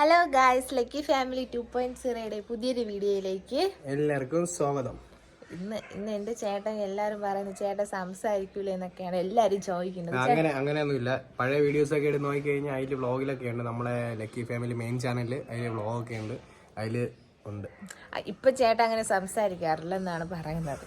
Hello guys lucky family two point സീറോയുടെ പുതിയൊരു വീഡിയോയിലേക്ക് എല്ലാവർക്കും സ്വാഗതം. ഇന്ന് ഇന്ന് എന്റെ ചേട്ടൻ എല്ലാരും പറയുന്നത് ചേട്ടൻ സംസാരിക്കൂല എന്നൊക്കെയാണ് എല്ലാരും ചോദിക്കുന്നത്. അങ്ങനെ അങ്ങനെയൊന്നുമില്ല. പഴയ വീഡിയോസ് ഒക്കെ എടുത്ത് നോക്കിക്കഴിഞ്ഞാൽ അതിൽ വ്ളോഗിലൊക്കെ ഉണ്ട്. നമ്മളെ ലക്കി ഫാമിലി മെയിൻ ചാനലിൽ അതിൽ വ്ളോഗൊക്കെ ഉണ്ട്. അതിൽ ഉണ്ട്. ഇപ്പൊ ചേട്ടൻ അങ്ങനെ സംസാരിക്കാറില്ലെന്നാണ് പറയുന്നത്.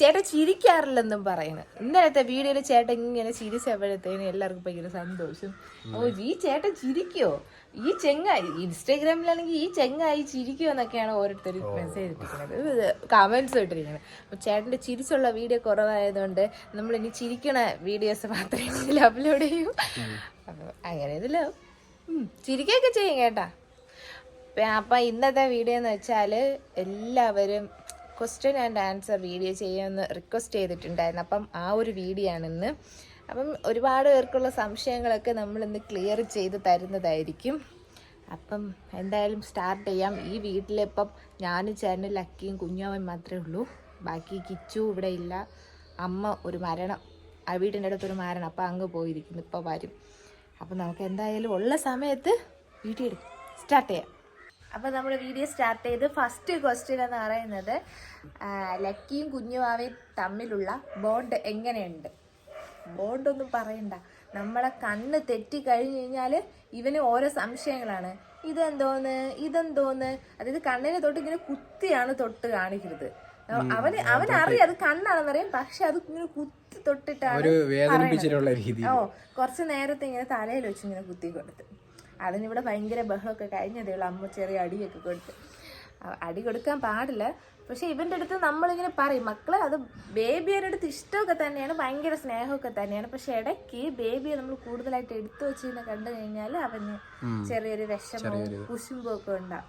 ചേട്ടൻ ചിരിക്കാറില്ലെന്നും പറയുന്നത് ഇന്നലത്തെ വീഡിയോയിൽ ചേട്ടൻ ഇങ്ങനെ ചിരിച്ചപ്പോഴത്തേനും എല്ലാവർക്കും ഭയങ്കര സന്തോഷം. ഓ ഈ ചേട്ടൻ ചിരിക്കോ? ഈ ചെങ്ങായി ഇൻസ്റ്റാഗ്രാമിലാണെങ്കിൽ ഈ ചെങ്ങായി ചിരിക്കുമോ എന്നൊക്കെയാണ് ഓരോരുത്തർ മെസ്സേജ് ഇട്ടിരിക്കുന്നത് കമൻസ് ഇട്ടിരിക്കുന്നത് അപ്പൊ ചേട്ടന്റെ ചിരിച്ചുള്ള വീഡിയോ കുറവായതുകൊണ്ട് നമ്മൾ ഇനി ചിരിക്കണ വീഡിയോസ് മാത്രമേ ഇതിൽ അപ്ലോഡ് ചെയ്യൂ. അങ്ങനെ ഇതിൽ ഉം, ചിരിക്കുകയൊക്കെ ചെയ്യും കേട്ടാ. അപ്പൊ- അപ്പൊ ഇന്നത്തെ വീഡിയോ എന്ന് വെച്ചാൽ എല്ലാവരും ക്വസ്റ്റ്യൻ ആൻഡ് ആൻസർ വീഡിയോ ചെയ്യുമെന്ന് റിക്വസ്റ്റ് ചെയ്തിട്ടുണ്ടായിരുന്നു. അപ്പം ആ ഒരു വീഡിയോ ആണ് ഇന്ന് അപ്പം ഒരുപാട് പേർക്കുള്ള സംശയങ്ങളൊക്കെ നമ്മൾ ഇന്ന് ക്ലിയർ ചെയ്ത് തരുന്നതായിരിക്കും. അപ്പം എന്തായാലും സ്റ്റാർട്ട് ചെയ്യാം. ഈ വീട്ടിലിപ്പം ഞാനും ചേട്ടനും ലക്കിയും കുഞ്ഞുമാവൻ മാത്രമേ ഉള്ളൂ. ബാക്കി കിച്ചു ഇവിടെ ഇല്ല. അമ്മ ഒരു മരണം. ആ വീടിന്റെ അടുത്തൊരു മരണം. അപ്പം അങ്ങ് പോയിരിക്കുന്നു. ഇപ്പോൾ വരും. അപ്പം നമുക്ക് എന്തായാലും ഉള്ള സമയത്ത് വീട്ടിൽ സ്റ്റാർട്ട് ചെയ്യാം. അപ്പോൾ നമ്മൾ വീഡിയോ സ്റ്റാർട്ട് ചെയ്ത് ഫസ്റ്റ് ക്വസ്റ്റ്യൻ എന്ന് പറയുന്നത് ലക്കിയും കുഞ്ഞുവാവയും തമ്മിലുള്ള ബോണ്ട് എങ്ങനെയുണ്ട്? ബോണ്ടൊന്നും പറയണ്ട. നമ്മളെ കണ്ണ് തെറ്റി കഴിഞ്ഞു കഴിഞ്ഞാൽ ഇവന് ഓരോ സംശയങ്ങളാണ്. ഇതെന്തോന്ന്? ഇതെന്തോന്ന്? അതായത് കണ്ണിനെ തൊട്ട് ഇങ്ങനെ കുത്തിയാണ് തൊട്ട് കാണിക്കുന്നത്. അവന് അവനറിയാം അത് കണ്ണാണെന്ന് അറിയാം. പക്ഷെ അത് ഇങ്ങനെ കുത്തി തൊട്ടിട്ടാണ് ഓ കുറച്ച് നേരത്തെ ഇങ്ങനെ തലയിൽ വെച്ച് ഇങ്ങനെ കുത്തി കൊടുത്ത് അതിനിവിടെ ഭയങ്കര ബഹളമൊക്കെ കഴിഞ്ഞതേ ഉള്ളൂ. അമ്മ ചെറിയ അടിയൊക്കെ കൊടുത്ത്. അടി കൊടുക്കാൻ പാടില്ല. പക്ഷെ ഇവന്റെ അടുത്ത് നമ്മളിങ്ങനെ പറയും മക്കളെ അത് ബേബിയുടെ അടുത്ത് ഇഷ്ടമൊക്കെ തന്നെയാണ് ഭയങ്കര സ്നേഹമൊക്കെ തന്നെയാണ്. പക്ഷെ ഇടയ്ക്ക് ബേബിയെ നമ്മൾ കൂടുതലായിട്ട് എടുത്തു വെച്ചിരുന്ന കണ്ടു കഴിഞ്ഞാൽ അവന് ചെറിയൊരു വിഷമവും കുശുമ്പും ഒക്കെ ഉണ്ടാവും.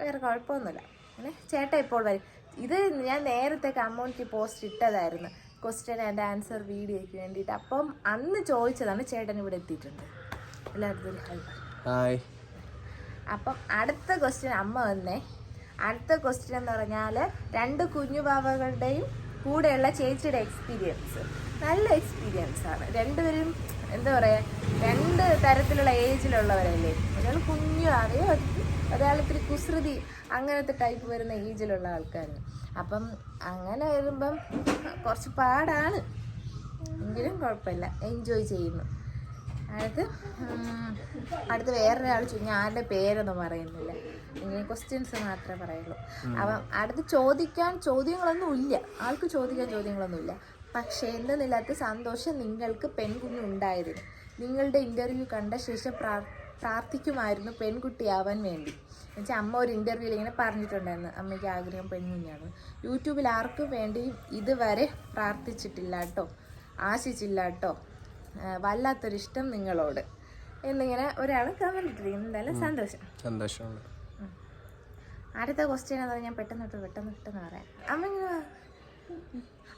വേറെ കുഴപ്പമൊന്നുമില്ല. അങ്ങനെ ചേട്ടൻ ഇപ്പോൾ വരും. ഇത് ഞാൻ നേരത്തെ കമ്മ്യൂണിറ്റി പോസ്റ്റ് ഇട്ടതായിരുന്നു. ക്വസ്റ്റ്യൻ ആൻഡ് ആൻസർ വീഡിയോയ്ക്ക് വേണ്ടിയിട്ട്. അപ്പം അന്ന് ചോദിച്ചതാണ് ചേട്ടൻ ഇവിടെ എത്തിയിട്ടുണ്ട്. എല്ലായിടത്തും ഹായ് അപ്പം അടുത്ത ക്വസ്റ്റ്യൻ അമ്മ വന്നേ. അടുത്ത ക്വസ്റ്റ്യൻ എന്ന് പറഞ്ഞാൽ രണ്ട് കുഞ്ഞു ബാബകളുടെയും കൂടെയുള്ള ചേച്ചിയുടെ എക്സ്പീരിയൻസ് നല്ല എക്സ്പീരിയൻസ് ആണ്. രണ്ടുപേരും എന്താ പറയുക രണ്ട് തരത്തിലുള്ള ഏജിലുള്ളവരല്ലേ ഒരാൾ കുഞ്ഞു ആവയോ ഒരാൾ ഇത്തിരി കുസൃതി അങ്ങനത്തെ ടൈപ്പ് വരുന്ന ഏജിലുള്ള ആൾക്കാർ അപ്പം അങ്ങനെ വരുമ്പം കുറച്ച് പാടാണ്. എങ്കിലും കുഴപ്പമില്ല. എൻജോയ് ചെയ്യുന്നു. അടുത്ത് ഉം, അടുത്ത് വേറൊരാൾ ഞാൻ ആരുടെ പേരൊന്നും പറയുന്നില്ല. ഇങ്ങനെ ക്വസ്റ്റ്യൻസ് മാത്രമേ പറയുള്ളൂ. അപ്പം അടുത്ത് ചോദിക്കാൻ ചോദ്യങ്ങളൊന്നും ഇല്ല. ആൾക്ക് ചോദിക്കാൻ ചോദ്യങ്ങളൊന്നും ഇല്ല. പക്ഷേ എന്തെന്നില്ലാത്ത സന്തോഷം നിങ്ങൾക്ക് പെൺകുഞ്ഞുണ്ടായതിന് നിങ്ങളുടെ ഇന്റർവ്യൂ കണ്ട ശേഷം പ്രാർ പ്രാർത്ഥിക്കുമായിരുന്നു പെൺകുട്ടിയാവാൻ വേണ്ടി. എന്നുവെച്ചാൽ അമ്മ ഒരു ഇന്റർവ്യൂവിൽ ഇങ്ങനെ പറഞ്ഞിട്ടുണ്ടായിരുന്നു. അമ്മയ്ക്ക് ആഗ്രഹം പെൺകുഞ്ഞാണ്. യൂട്യൂബിൽ ആർക്കും വേണ്ടിയും ഇതുവരെ പ്രാർത്ഥിച്ചിട്ടില്ല കേട്ടോ. ആശിച്ചില്ല കേട്ടോ. വല്ലാത്തൊരിഷ്ടം നിങ്ങളോട്. എന്നിങ്ങനെ ഒരാൾ ഇട്ടിരിക്കുന്നു. എന്തായാലും സന്തോഷം. സന്തോഷമുണ്ട്. അടുത്ത ക്വസ്റ്റ്യൻ എന്ന് പറഞ്ഞാൽ പെട്ടെന്ന് ഇട്ട് പെട്ടെന്ന് പെട്ടെന്ന് പറയാം. അമ്മ ഇങ്ങനെ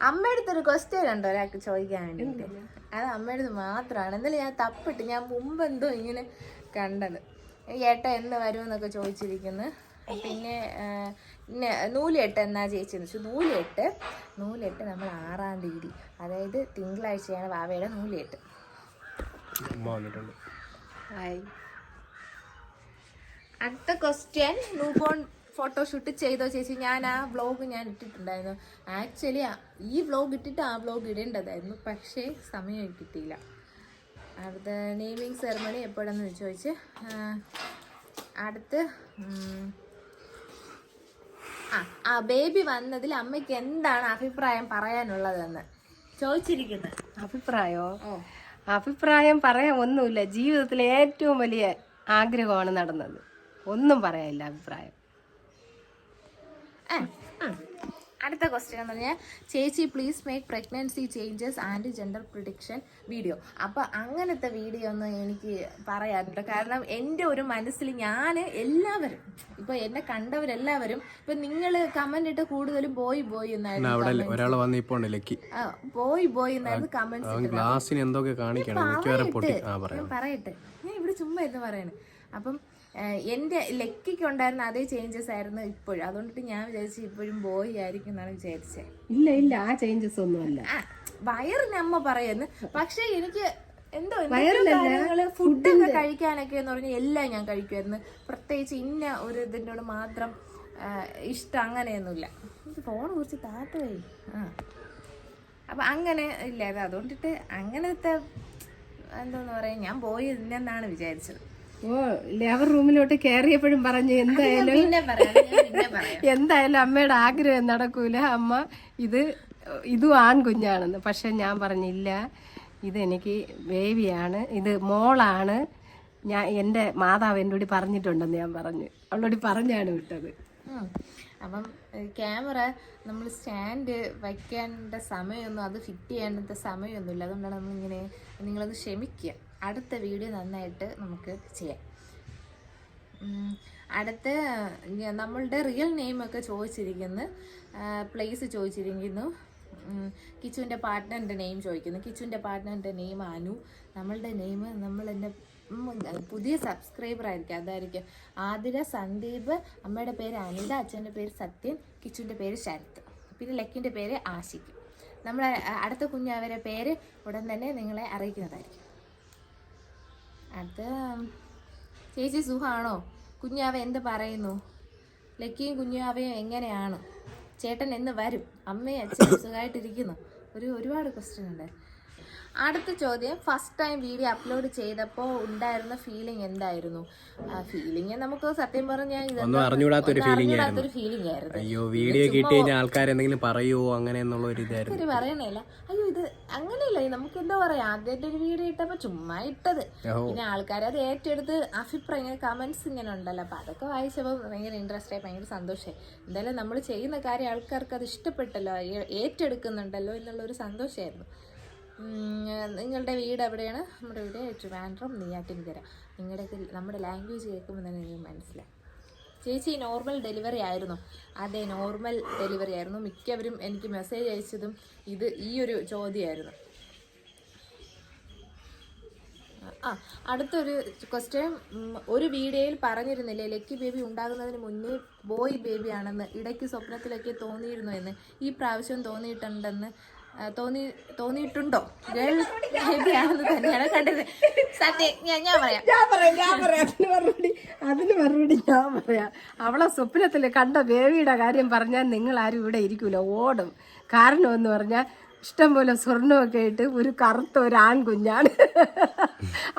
അമ്മയുടെ ഒരു ക്വസ്റ്റ്യൻ ഉണ്ടോ ഒരാൾക്ക് ചോദിക്കാൻ വേണ്ടിയിട്ട്? അത് അമ്മയുടെ മാത്രമാണ്. എന്നാലും ഞാൻ തപ്പിട്ട് ഞാൻ മുമ്പ് എന്തോ ഇങ്ങനെ കണ്ടത്. ഏട്ട എന്ന് വരുമെന്നൊക്കെ ചോദിച്ചിരിക്കുന്നു. പിന്നെ നൂലിട്ട് എന്നാ ചേച്ചിന്ന് വെച്ചു. നൂലിട്ട് നൂലിട്ട് നമ്മൾ ആറാം തീയതി അതായത് തിങ്കളാഴ്ചയാണ് വാവയുടെ നൂലിട്ട്. ഹായ്. അടുത്ത ക്വസ്റ്റ്യൻ ന്യൂബോൺ ഫോട്ടോഷൂട്ട് ചെയ്തോ ചേച്ചി? ഞാൻ ആ വ്ലോഗ് ഞാൻ ഇട്ടിട്ടുണ്ടായിരുന്നു. ആക്ച്വലി ഈ വ്ലോഗ് ഇട്ടിട്ട് ആ വ്ലോഗ് ഇടേണ്ടതായിരുന്നു. പക്ഷേ സമയം കിട്ടിയില്ല. അടുത്ത നെയ്മിങ് സെറമണി എപ്പോഴെന്ന് ചോദിച്ച് അടുത്ത് ആ ആ ബേബി വന്നതിൽ അമ്മയ്ക്ക് എന്താണ് അഭിപ്രായം പറയാനുള്ളതെന്ന്? ചോദിച്ചിരിക്കുന്നത് അഭിപ്രായോ? അഭിപ്രായം പറയാൻ ഒന്നുമില്ല. ജീവിതത്തിലെ ഏറ്റവും വലിയ ആഗ്രഹമാണ് നടന്നത്. ഒന്നും പറയാനില്ല അഭിപ്രായം. ആ. അടുത്ത ക്വസ്റ്റ്യൻ എന്ന് പറഞ്ഞാൽ ചേച്ചി please make pregnancy changes and gender prediction video അപ്പോൾ അങ്ങനത്തെ വീഡിയോ ഒന്ന് എനിക്ക് പറയാറുണ്ട് കാരണം എന്റെ ഒരു മനസ്സിൽ ഞാൻ എല്ലാവരും ഇപ്പോൾ എന്നെ കണ്ടവരെല്ലാവരും ഇപ്പം നിങ്ങൾ കമന്റ് ഇട്ട് കൂടുതലും ബോയ് ബോയ് എന്നായിരുന്നു ഒരാൾ വന്ന് ഇപ്പോൾ ബോയ് ബോയ് എന്നായിരുന്നു കമൻസ് എന്തൊക്കെ കാണിക്കണം? പറയട്ടെ. ഞാൻ ഇവിടെ ചുമ്മാ എന്ന് പറയണേ. അപ്പം എന്റെ ലക്കിക്ക് ഉണ്ടായിരുന്ന അതേ ചേഞ്ചസ് ആയിരുന്നു ഇപ്പോഴും. അതുകൊണ്ടിട്ട് ഞാൻ വിചാരിച്ചു ഇപ്പോഴും ബോയ് ആയിരിക്കും എന്നാണ് വിചാരിച്ചത് ഇല്ല ഇല്ല ആ ചേഞ്ചസ് ഒന്നുമല്ല. ആ വയറിന് അമ്മ പറയുന്നു. പക്ഷെ എനിക്ക് എന്തോ കാര്യങ്ങൾ ഫുഡൊക്കെ കഴിക്കാനൊക്കെ എന്ന് പറഞ്ഞാൽ എല്ലാം ഞാൻ കഴിക്കുമായിരുന്നു പ്രത്യേകിച്ച് ഇന്ന ഒരു ഇതിനോട് മാത്രം ആ, ഇഷ്ടം അങ്ങനെയൊന്നുമില്ല. ഫോൺ കുറിച്ച് താത്തുപോയി ആ. അപ്പൊ അങ്ങനെ ഇല്ലായിരുന്നു. അതുകൊണ്ടിട്ട് അങ്ങനത്തെ എന്തോന്ന് പറയാ ഞാൻ പോയി ഇന്നെന്നാണ് വിചാരിച്ചത്. ഓ ലേബർ റൂമിലോട്ട് കയറിയപ്പോഴും പറഞ്ഞു എന്തായാലും എന്തായാലും അമ്മയുടെ ആഗ്രഹം നടക്കൂല. അമ്മ ഇത് ഇതും ആൺകുഞ്ഞാണെന്ന്. പക്ഷെ ഞാൻ പറഞ്ഞില്ല ഇതെനിക്ക് ബേബിയാണ് ഇത് മോളാണ്. ഞാൻ എന്റെ മാതാവ് എന്നോട് പറഞ്ഞിട്ടുണ്ടെന്ന് ഞാൻ പറഞ്ഞു. അവളോട് പറഞ്ഞാണ് വിട്ടത്. അപ്പം ക്യാമറ നമ്മൾ സ്റ്റാൻഡ് വയ്ക്കേണ്ട സമയമൊന്നും അത് ഫിറ്റ് ചെയ്യേണ്ട സമയമൊന്നുമില്ല. അതുകൊണ്ടാണ് നമ്മളിങ്ങനെ നിങ്ങളൊന്ന് ക്ഷമിക്കുക. അടുത്ത വീഡിയോ നന്നായിട്ട് നമുക്ക് ചെയ്യാം. അടുത്ത നമ്മളുടെ റിയൽ നെയിമൊക്കെ ചോദിച്ചിരിക്കുന്നു. പ്ലേസ് ചോദിച്ചിരിക്കുന്നു. കിച്ചുവിന്റെ പാർട്ട്ണറിന്റെ നെയിം ചോദിക്കുന്നു. കിച്ചുവിന്റെ പാർട്ട്ണറിന്റെ നെയിം അനു. നമ്മളുടെ നെയിം നമ്മൾ എന്റെ പുതിയ സബ്സ്ക്രൈബർ ആയിരിക്കും. അതായിരിക്കും ആതിര സന്ദീപ് അമ്മയുടെ പേര് അനിത അച്ഛന്റെ പേര് സത്യൻ കിച്ചുവിന്റെ പേര് ശരത്ത് പിന്നെ ലക്കിന്റെ പേര് ആഷിക്ക് നമ്മളെ അടുത്ത അടുത്ത കുഞ്ഞവരെ പേര് ഉടൻ തന്നെ നിങ്ങളെ അറിയിക്കുന്നതായിരിക്കും. അത് ചേച്ചി സുഖമാണോ കുഞ്ഞാവ എന്ത് പറയുന്നു? ലക്കിയും കുഞ്ഞാവയും എങ്ങനെയാണ്? ചേട്ടൻ എന്ന് വരും. അമ്മയും അച്ഛനും സുഖമായിട്ടിരിക്കുന്നു ഒരു ഒരുപാട് ക്വസ്റ്റ്യൻ ഉണ്ട്. അടുത്ത ചോദ്യം ഫസ്റ്റ് ടൈം വീഡിയോ അപ്ലോഡ് ചെയ്തപ്പോൾ ഉണ്ടായിരുന്ന ഫീലിംഗ് എന്തായിരുന്നു? ഫീലിംഗ് നമുക്ക് സത്യം പറഞ്ഞാൽ ഒന്നും അറിഞ്ഞൂടാത്തൊരു feeling അറിഞ്ഞൂടാത്തൊരു ഫീലിംഗ് ആയിരുന്നു. അയ്യോ വീഡിയോ കിട്ടി കഴിഞ്ഞാൽ ആൾക്കാർ എന്തെങ്കിലും പറയുമോ അങ്ങനെ എന്നുള്ള ഒരു ഇതായിരുന്നു. ഇവർ പറയണില്ല. അയ്യോ ഇത് അങ്ങനെയല്ല നമുക്ക് എന്താ പറയാ ആദ്യമായിട്ട് ഒരു വീഡിയോ ഇട്ടപ്പോ ചുമ്മാ ഇട്ടത്. പിന്നെ ആൾക്കാർ അത് ഏറ്റെടുത്ത് അഭിപ്രായം ഇങ്ങനെ കമന്റ്സ് ഇങ്ങനെ ഉണ്ടല്ലോ. അപ്പൊ അതൊക്കെ വായിച്ചപ്പോൾ ഭയങ്കര ഇൻട്രസ്റ്റ് ആയി ഭയങ്കര സന്തോഷമായി എന്തായാലും നമ്മൾ ചെയ്യുന്ന കാര്യം ആൾക്കാർക്ക് അത് ഇഷ്ടപ്പെട്ടല്ലോ ഏറ്റെടുക്കുന്നുണ്ടല്ലോ എന്നുള്ള ഒരു സന്തോഷമായിരുന്നു നിങ്ങളുടെ വീട് എവിടെയാണ്? നമ്മുടെ വീട് ട്രിവാൻഡ്രം നെയ്യാറ്റിൻകര. നിങ്ങളുടെ നമ്മുടെ ലാംഗ്വേജ് കേൾക്കുമ്പോൾ തന്നെ നിങ്ങൾക്ക് മനസ്സിലായി ചേച്ചി നോർമൽ ഡെലിവറി ആയിരുന്നു. അതെ നോർമൽ ഡെലിവറി ആയിരുന്നു. മിക്കവരും എനിക്ക് മെസ്സേജ് അയച്ചതും ഇത് ഈ ഒരു ചോദ്യമായിരുന്നു. ആ അടുത്തൊരു ക്വസ്റ്റ്യൻ ഒരു വീഡിയോയിൽ പറഞ്ഞിരുന്നില്ലേ ലക്കി ബേബി ഉണ്ടാകുന്നതിന് മുന്നേ ബോയ് ബേബിയാണെന്ന് ഇടയ്ക്ക് സ്വപ്നത്തിലൊക്കെ തോന്നിയിരുന്നു എന്ന് ഈ പ്രാവശ്യം തോന്നിയിട്ടുണ്ടെന്ന്. തോന്നി തോന്നിയിട്ടുണ്ടോ? അതിന് മറുപടി ഞാൻ പറയാം. അവളെ സ്വപ്നത്തിൽ കണ്ട ബേബിയുടെ കാര്യം പറഞ്ഞാൽ നിങ്ങൾ ആരും ഇവിടെ ഇരിക്കൂല ഓടും. കാരണം എന്ന് പറഞ്ഞാൽ ഇഷ്ടംപോലെ സ്വർണമൊക്കെ ഇട്ട് ഒരു കറുത്ത ഒരു ആൺകുഞ്ഞാണ്.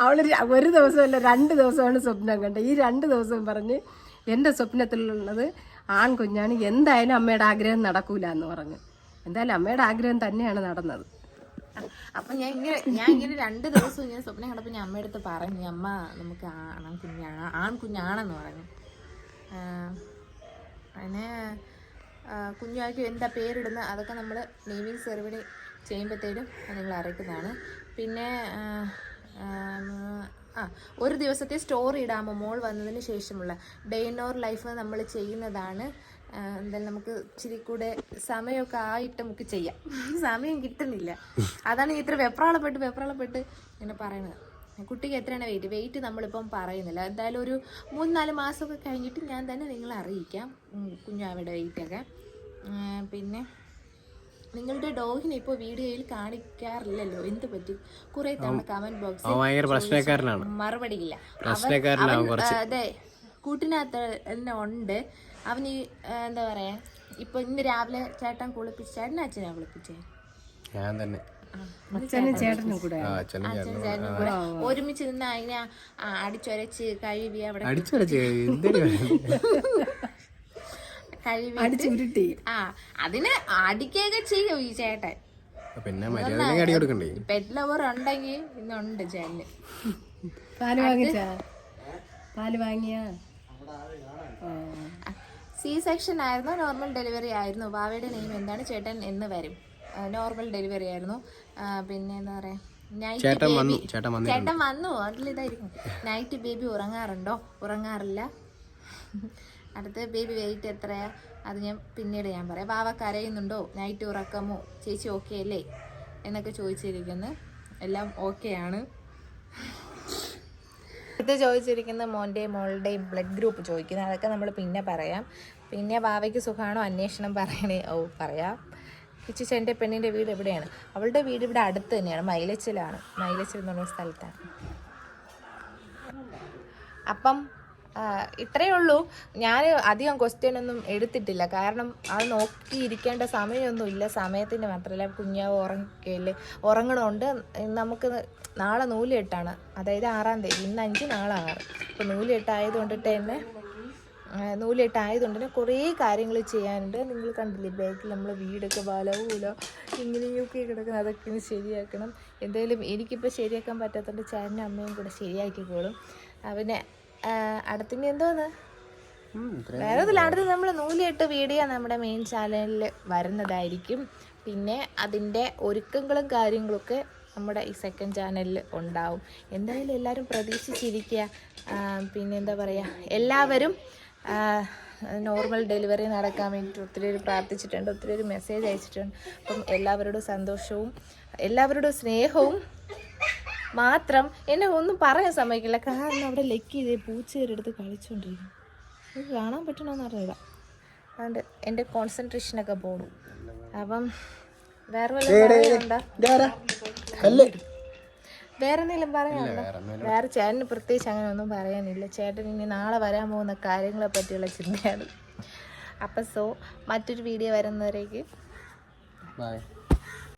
അവൾ ഒരു ദിവസമല്ല രണ്ട് ദിവസമാണ് സ്വപ്നം കണ്ടത്. ഈ രണ്ട് ദിവസം പറഞ്ഞ് എന്റെ സ്വപ്നത്തിലുള്ളത് ആൺകുഞ്ഞാണ്. എന്തായാലും അമ്മയുടെ ആഗ്രഹം നടക്കൂല എന്ന് പറഞ്ഞു. എന്തായാലും അമ്മയുടെ ആഗ്രഹം തന്നെയാണ് നടന്നത്. അപ്പൊ ഞാൻ ഇങ്ങനെ ഞാൻ ഇങ്ങനെ രണ്ട് ദിവസം ഇങ്ങനെ സ്വപ്നം കണ്ടപ്പോ ഞാൻ അമ്മയുടെ അടുത്ത് പറഞ്ഞു അമ്മ നമുക്ക് ആൺകുഞ്ഞാ ആൺകുഞ്ഞാണെന്ന് പറഞ്ഞു. അതിന് കുഞ്ഞാക്കി എന്താ പേരിടുന്ന അതൊക്കെ നമ്മൾ നെയ്മിങ് സെറിമണി ചെയ്യുമ്പോഴത്തേനും നിങ്ങൾ അറിയിക്കുന്നതാണ്. പിന്നെ ആ, ഒരു ദിവസത്തെ സ്റ്റോറി ഇടാമോ? മോൾ വന്നതിന് ശേഷമുള്ള ഡേ ഇൻ ഓർ ലൈഫ് നമ്മൾ ചെയ്യുന്നതാണ്. എന്തായാലും നമുക്ക് ഇച്ചിരി കൂടെ സമയമൊക്കെ ആയിട്ട് നമുക്ക് ചെയ്യാം. സമയം കിട്ടുന്നില്ല. അതാണ് ഇത്ര വെപ്രാളപ്പെട്ട് വെപ്രാളപ്പെട്ട് ഇങ്ങനെ പറയുന്നത് കുട്ടിക്ക് എത്രയാണ് വെയിറ്റ് വെയിറ്റ് നമ്മളിപ്പം പറയുന്നില്ല. എന്തായാലും ഒരു മൂന്ന് നാല് മാസമൊക്കെ കഴിഞ്ഞിട്ട് ഞാൻ തന്നെ നിങ്ങളെ അറിയിക്കാം. കുഞ്ഞാവിടെ കുഞ്ഞാവയുടെ വെയിറ്റൊക്കെ പിന്നെ നിങ്ങളുടെ ഡോഗിനെ ഇപ്പോൾ വീഡിയോയിൽ കാണിക്കാറില്ലല്ലോ? എന്ത് പറ്റി? കുറെ തവണ കമന്റ് ബോക്സിൽ മറുപടിയില്ല. അതെ. കൂട്ടിനകത്ത് തന്നെ ഉണ്ട്. ആ, എന്താ പറയാ ഇപ്പൊ ഇന്ന് രാവിലെ ചേട്ടൻ കുളിപ്പിച്ച് ചേട്ടനെ അച്ഛനെ കുളിപ്പിച്ചേ? ഞാൻ തന്നെ. അച്ഛനും ചേട്ടനും കൂടെ ആ അച്ഛനും അച്ഛനും ചേട്ടനും കൂടെ. ഒരുമിച്ച് നിന്ന് അതിനെ അടിച്ചൊരച്ച് കഴുകി അവിടെ കഴുകി. ആ അതിന് അടിക്കുകയൊക്കെ ചെയ്യും ഈ ചേട്ടൻ. പിന്നെ പെറ്റ് ലവർ ഉണ്ടെങ്കിൽ ഇന്നുണ്ട് ചേട്ടന്. പാൽ വാങ്ങിച്ചാ? പാൽ വാങ്ങിയാ. സി സെക്ഷൻ ആയിരുന്നു നോർമൽ ഡെലിവറി ആയിരുന്നു. ബാവയുടെ നെയിം എന്താണ്? ചേട്ടൻ എന്ന് വരും. നോർമൽ ഡെലിവറി ആയിരുന്നു. പിന്നെ എന്താ പറയാ? ചേട്ടൻ വന്നു ചേട്ടൻ വന്നു. അതിലിതായിരിക്കും. നൈറ്റ് ബേബി ഉറങ്ങാറുണ്ടോ? ഉറങ്ങാറില്ല. അടുത്ത ബേബി വെയിറ്റ് എത്രയാ? അത് ഞാൻ പിന്നീട് ഞാൻ പറയാം. ബാവ കരയുന്നുണ്ടോ? നൈറ്റ് ഉറക്കമോ? ചേച്ചി ഓക്കെ അല്ലേ? എന്നൊക്കെ ചോദിച്ചിരിക്കുന്നു. എല്ലാം ഓക്കെ ഇത് ചോദിച്ചിരിക്കുന്ന മോന്റെയും മോളുടെയും ബ്ലഡ് ഗ്രൂപ്പ് ചോദിക്കുന്നത് അതൊക്കെ നമ്മൾ പിന്നെ പറയാം. പിന്നെ ബാവയ്ക്ക് സുഖമാണോ അന്വേഷണം പറയണേ. ഓ പറയാം. കിച്ചിച്ചന്റെ പെണ്ണിന്റെ വീട് എവിടെയാണ്? അവളുടെ വീട് ഇവിടെ അടുത്ത് തന്നെയാണ്. മൈലച്ചിലാണ്. മൈലച്ചിൽ എന്ന് പറഞ്ഞ സ്ഥലത്താണ്. അപ്പം ഇത്രയേ ഉള്ളൂ. ഞാൻ അധികം ക്വസ്റ്റ്യൻ ഒന്നും എടുത്തിട്ടില്ല. കാരണം അത് നോക്കിയിരിക്കേണ്ട സമയമൊന്നും ഇല്ല. സമയത്തിന് മാത്രമല്ല കുഞ്ഞാവ് ഉറങ്ങിക്കല്ലേ ഉറങ്ങണമുണ്ട് നമുക്ക് നാളെ നൂലിയെട്ടാണ് അതായത് ആറാം തീയതി. ഇന്ന് അഞ്ച് നാളെ ആറ് അപ്പോൾ നൂലിയെട്ടായതുകൊണ്ടിട്ട് തന്നെ നൂലിട്ടായതുകൊണ്ട് തന്നെ കുറേ കാര്യങ്ങൾ ചെയ്യാനുണ്ട്. നിങ്ങൾ കണ്ടില്ലേ ബാക്കിൽ നമ്മൾ വീടൊക്കെ ബലവുമില്ല ഇങ്ങനെയൊക്കെ കിടക്കണം അതൊക്കെ ഒന്ന് ശരിയാക്കണം. എന്തായാലും എനിക്കിപ്പോൾ ശരിയാക്കാൻ പറ്റാത്തതുകൊണ്ട് ചേട്ടനും അമ്മയും കൂടെ ശരിയാക്കിക്കോളും. പിന്നെ അടുത്തിനി എന്തോന്ന് വേറെ ഒന്നുമില്ല. അടുത്ത് നമ്മൾ നൂലിട്ട് വീഡിയോ നമ്മുടെ മെയിൻ ചാനലിൽ വരുന്നതായിരിക്കും. പിന്നെ അതിന്റെ ഒരുക്കങ്ങളും കാര്യങ്ങളൊക്കെ നമ്മുടെ ഈ സെക്കൻഡ് ചാനലിൽ ഉണ്ടാവും. എന്തായാലും എല്ലാവരും പ്രതീക്ഷിച്ചിരിക്കുക. പിന്നെ എന്താ പറയുക എല്ലാവരും നോർമൽ ഡെലിവറി നടക്കാൻ വേണ്ടിയിട്ട് ഒത്തിരി പേര് പ്രാർത്ഥിച്ചിട്ടുണ്ട് ഒത്തിരി പേര് മെസ്സേജ് അയച്ചിട്ടുണ്ട്. അപ്പം എല്ലാവരോടും സന്തോഷവും എല്ലാവരോടും സ്നേഹവും മാത്രം എന്നെ ഒന്നും പറയാൻ സമ്മതിക്കില്ല. കാരണം അവിടെ ലക്കി ചെയ്ത് പൂച്ചേരെടുത്ത് കളിച്ചുകൊണ്ടിരിക്കും എനിക്ക് കാണാൻ പറ്റണമെന്ന് അറിയില്ല അതുകൊണ്ട് എന്റെ കോൺസെൻട്രേഷനൊക്കെ പോകും അപ്പം വേറെ വേറെ എന്തെങ്കിലും പറയാനുണ്ടോ? വേറെ ചേട്ടന് പ്രത്യേകിച്ച് അങ്ങനെ ഒന്നും പറയാനില്ല. ചേട്ടൻ ഇനി നാളെ വരാൻ പോകുന്ന കാര്യങ്ങളെ പറ്റിയുള്ള ചിന്തയാണ്. അപ്പം സോ മറ്റൊരു വീഡിയോ വരുന്നവരേക്ക് ബൈ